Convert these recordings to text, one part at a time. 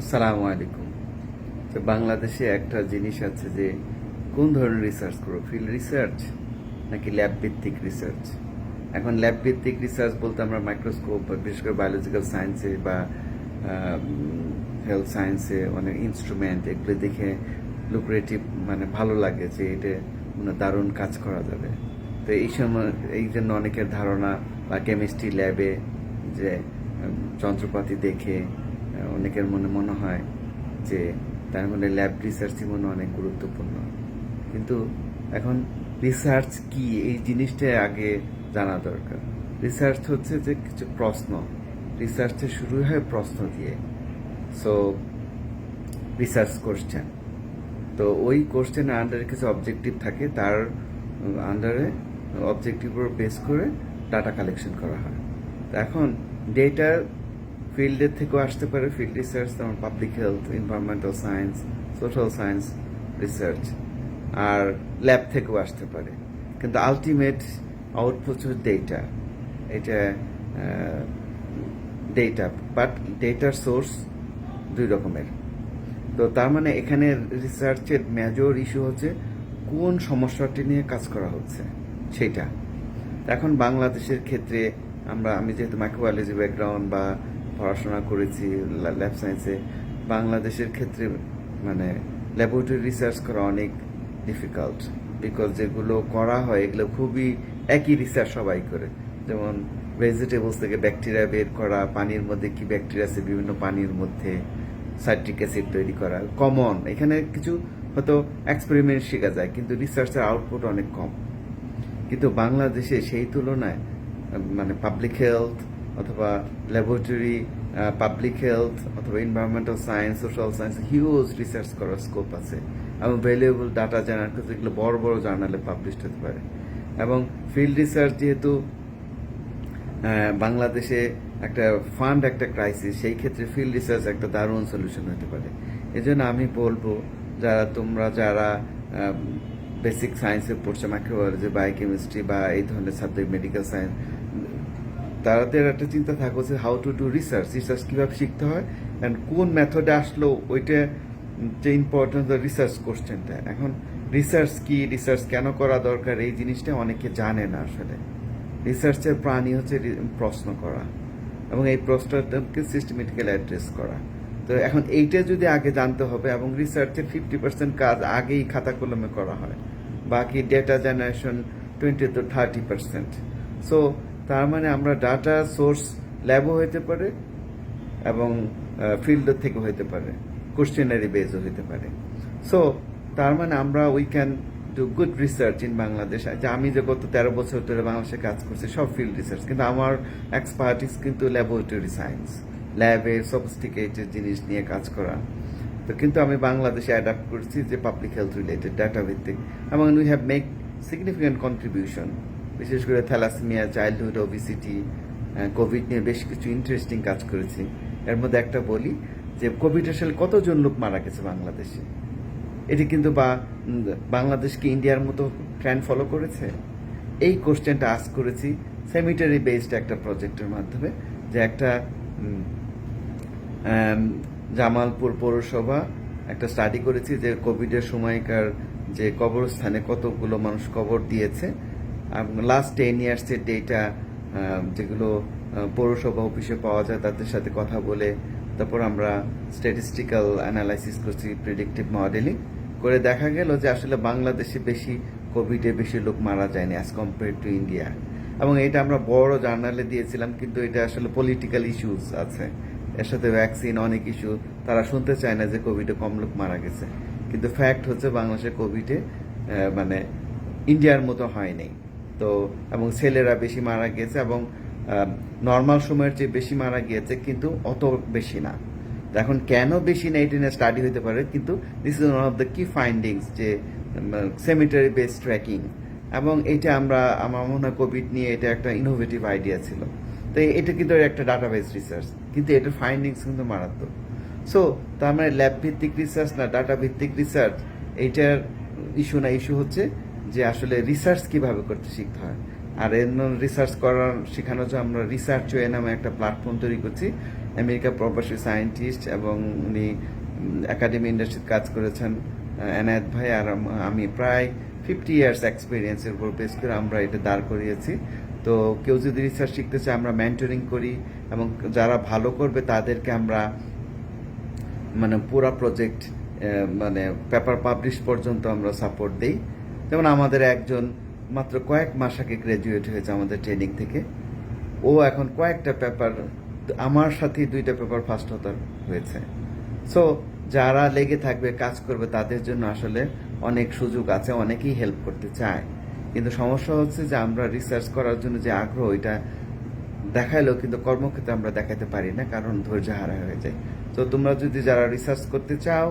আসসালামু আলাইকুম। তো বাংলাদেশে একটা জিনিস আছে যে, কোন ধরনের রিসার্চ করো? ফিল্ড রিসার্চ নাকি ল্যাব ভিত্তিক রিসার্চ এখন ল্যাব ভিত্তিক রিসার্চ বলতে আমরা মাইক্রোস্কোপ বা বিশেষ করে বায়োলজিক্যাল সায়েন্সে বা হেলথ সায়েন্সে অনেক ইনস্ট্রুমেন্ট এগুলো দেখে লুক্রেটিভ মানে ভালো লাগে যে, এটা মানে দারুণ কাজ করা যাবে। তো এই সময়, এই জন্য অনেকের ধারণা বা কেমিস্ট্রি ল্যাবে যে যন্ত্রপাতি দেখে অনেকের মনে মনে হয় যে তার মানে ল্যাব রিসার্চই মনে অনেক গুরুত্বপূর্ণ। কিন্তু এখন রিসার্চ কি? এই জিনিসটা আগে জানা দরকার। রিসার্চ হচ্ছে যে কিছু প্রশ্ন। রিসার্চে শুরু হয় প্রশ্ন দিয়ে। সো রিসার্চ কোশ্চেন তো ওই কোশ্চেনের আন্ডারে কিছু অবজেক্টিভ থাকে, তার আন্ডারে অবজেক্টিভ বেস করে ডাটা কালেকশন করা হয়। এখন ডেটা ফিল্ডের থেকেও আসতে পারে ফিল্ড রিসার্চ যেমন public health environmental science social science research আর ল্যাব থেকেও আসতে পারে। কিন্তু আলটিমেট আউটপুট হচ্ছে ডেটা এটা ডেটা বাট ডেটার সোর্স দুই রকমের। তো তার মানে এখানে রিসার্চের মেজর ইস্যু হচ্ছে কোন সমস্যাটি নিয়ে কাজ করা হচ্ছে, সেটা। এখন বাংলাদেশের ক্ষেত্রে আমরা, আমি যেহেতু মাইক্রোবায়োলজি ব্যাকগ্রাউন্ড বা পড়াশোনা করেছি ল্যাব সায়েন্সে বাংলাদেশের ক্ষেত্রে মানে ল্যাবরেটরি রিসার্চ করা অনেক ডিফিকাল্ট বিকজ যেগুলো করা হয়, এগুলো খুবই একই রিসার্চ সবাই করে। যেমন ভেজিটেবলস থেকে ব্যাকটেরিয়া বের করা, পানির মধ্যে কি ব্যাকটেরিয়া আছে, বিভিন্ন পানির মধ্যে সাইট্রিক অ্যাসিড তৈরি করা কমন এখানে কিছু হয়তো এক্সপেরিমেন্ট শেখা যায়, কিন্তু রিসার্চের আউটপুট অনেক কম। কিন্তু বাংলাদেশে সেই তুলনায় মানে পাবলিক হেলথ অথবা ল্যাবরেটরি পাবলিক হেলথ অথবা environmental science social science huge research করার স্কোপ আছে। এবং ভ্যালুয়েবল ডাটা জেনারেট করতে এগুলো বড় বড় জার্নালে পাবলিশ হতে পারে। এবং ফিল্ড রিসার্চ যেহেতু বাংলাদেশে একটা ফান্ড একটা ক্রাইসিস সেই ক্ষেত্রে ফিল্ড রিসার্চ একটা দারুণ সলিউশন হতে পারে। এই জন্য আমি বলব, যারা, তোমরা যারা বেসিক সায়েন্সে পড়ছে মাইক্রোবায়োলজি বায়োকেমিস্ট্রি বা এই ধরনের সাবজেক্ট মেডিকেল সায়েন্স তাদের একটা চিন্তা থাকবে যে how to do research research কীভাবে শিখতে হয় অ্যান্ড কোন মেথডে আসলো ওইটা যে ইম্পর্টেন্ট রিসার্চ কোশ্চেনটা এখন রিসার্চ কি রিসার্চ কেন করা দরকার, এই জিনিসটা অনেকে জানে না আসলে। রিসার্চের প্রাণী হচ্ছে প্রশ্ন করা এবং এই প্রশ্নটাকে সিস্টেমেটিক্যালি অ্যাড্রেস করা। তো এখন এইটা যদি আগে জানতে হবে এবং রিসার্চের ফিফটি পার্সেন্ট কাজ আগেই খাতা কলমে করা হয়, বাকি data generation twenty to thirty percent so তার মানে আমরা ডাটা সোর্স ল্যাবও হইতে পারে এবং ফিল্ড থেকে হইতে পারে কোশ্চেনারি বেজও হইতে পারে। সো তার মানে আমরা we can do good research in Bangladesh যে আমি যে গত তেরো বছর ধরে বাংলাদেশে কাজ করছি, সব ফিল্ড রিসার্চ কিন্তু আমার এক্সপার্টিস কিন্তু ল্যাবরেটরি সায়েন্স ল্যাবে সফিস্টিকেটেড জিনিস নিয়ে কাজ করা। তো কিন্তু আমি বাংলাদেশে অ্যাডাপ্ট করছি যে পাবলিক হেলথ রিলেটেড ডাটা ভিত্তিক। এবং we have make significant contribution বিশেষ করে থ্যালাসমিয়া, চাইল্ডহুড ওবিসিটি কোভিড নিয়ে বেশ কিছু ইন্টারেস্টিং কাজ করেছি। এর মধ্যে একটা বলি যে কোভিড আসলে কতজন লোক মারা গেছে বাংলাদেশে? এটি কিন্তু বা বাংলাদেশ কি ইন্ডিয়ার মতো ট্রেন্ড ফলো করেছে? এই কোশ্চেনটা আস করেছি সেমিটারি বেসড একটা প্রজেক্টের মাধ্যমে, যে একটা জামালপুর পৌরসভা একটা স্টাডি করেছি যে কোভিডের সময়কার যে কবরস্থানে কতগুলো মানুষ কবর দিয়েছে। লাস্ট টেন ইয়ার্সের ডেটা যেগুলো পৌরসভা অফিসে পাওয়া যায়, তাদের সাথে কথা বলে, তারপর আমরা স্ট্যাটিস্টিক্যাল অ্যানালাইসিস করছি প্রেডিক্টিভ মডেলিং করে দেখা গেল যে আসলে বাংলাদেশে বেশি কোভিডে বেশি লোক মারা যায়নি অ্যাজ কম্পেয়ার টু ইন্ডিয়া এবং এটা আমরা বড় জার্নালে দিয়েছিলাম, কিন্তু এটা আসলে পলিটিক্যাল ইস্যুস আছে। এর সাথে ভ্যাকসিন অনেক ইস্যু তারা শুনতে চায় না যে কোভিডে কম লোক মারা গেছে। কিন্তু ফ্যাক্ট হচ্ছে বাংলাদেশে কোভিডে মানে ইন্ডিয়ার মতো হয়নি। তো, এবং ছেলেরা বেশি মারা গিয়েছে এবং নর্মাল সময়ের চেয়ে বেশি মারা গিয়েছে, কিন্তু অত বেশি না। এখন কেন বেশি না, এটা নিয়ে স্টাডি হতে পারে, কিন্তু this is one of the key findings যে সেমিটারি বেস ট্র্যাকিং এবং এটা আমরা, আমার মনে হয় কোভিড নিয়ে এটা একটা ইনোভেটিভ আইডিয়া ছিল। তো এটা কিন্তু একটা ডাটাবেস রিসার্চ কিন্তু এটার ফাইন্ডিংস কিন্তু মারাত্মক। সো তার মানে ল্যাব ভিত্তিক রিসার্চ না ডাটা ভিত্তিক রিসার্চ এইটার ইস্যু না ইস্যু হচ্ছে যে আসলে রিসার্চ কীভাবে করতে শিখতে হয়। আর এর রিসার্চ করার, শেখানোর জন্য আমরা রিসার্চ ওয়ে নামে একটা প্ল্যাটফর্ম তৈরি করছি। আমেরিকা প্রবাসী সায়েন্টিস্ট এবং উনি একাডেমি ইন্ডাস্ট্রিতে কাজ করেছেন এনায়েত ভাই। আর আমি প্রায় ফিফটি ইয়ার্স এক্সপিরিয়েন্সের উপর বেস করে আমরা এটা দাঁড় করিয়েছি। তো কেউ যদি রিসার্চ শিখতে চায়, আমরা মেন্টরিং করি এবং যারা ভালো করবে তাদেরকে আমরা মানে পুরা প্রজেক্ট মানে পেপার পাবলিশ পর্যন্ত আমরা সাপোর্ট দেই। যেমন আমাদের একজন মাত্র কয়েক মাস আগে গ্র্যাজুয়েট হয়েছে আমাদের ট্রেনিং থেকে। ও এখন কয়েকটা পেপার আমার সাথেই দুইটা পেপার ফার্স্ট হতার হয়েছে। সো যারা লেগে থাকবে, কাজ করবে, তাদের জন্য আসলে অনেক সুযোগ আছে, অনেকেই হেল্প করতে চায়। কিন্তু সমস্যা হচ্ছে যে আমরা রিসার্চ করার জন্য যে আগ্রহ, এটা দেখাইলেও কিন্তু কর্মক্ষেত্রে আমরা দেখাতে পারি না, কারণ ধৈর্য হারা হয়ে যায়। তো তোমরা যদি যারা রিসার্চ করতে চাও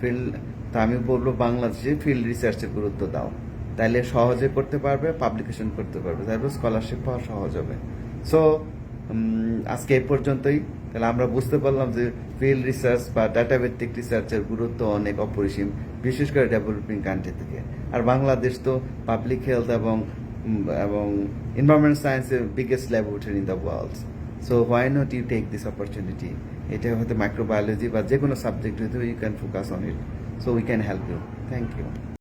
ফিল্ড তা আমি বলব বাংলাদেশে ফিল্ড রিসার্চের গুরুত্ব দাও। তাহলে সহজে করতে পারবে পাবলিকেশন করতে পারবে। তারপর স্কলারশিপ পাওয়া সহজ হবে। সো আজকে এই পর্যন্তই। তাহলে আমরা বুঝতে পারলাম যে ফিল্ড রিসার্চ বা ডাটা ভিত্তিক রিসার্চের গুরুত্ব অনেক অপরিসীম, বিশেষ করে ডেভেলপিং কান্ট্রি থেকে। আর বাংলাদেশ তো পাবলিক হেলথ এবং এবং এনভায়রনমেন্ট সায়েন্সের biggest laboratory in the world so why not you take this opportunity এটা হয়তো মাইক্রোবায়োলজি বা যে কোনো সাবজেক্ট হয়তো you can focus on it so we can help you thank you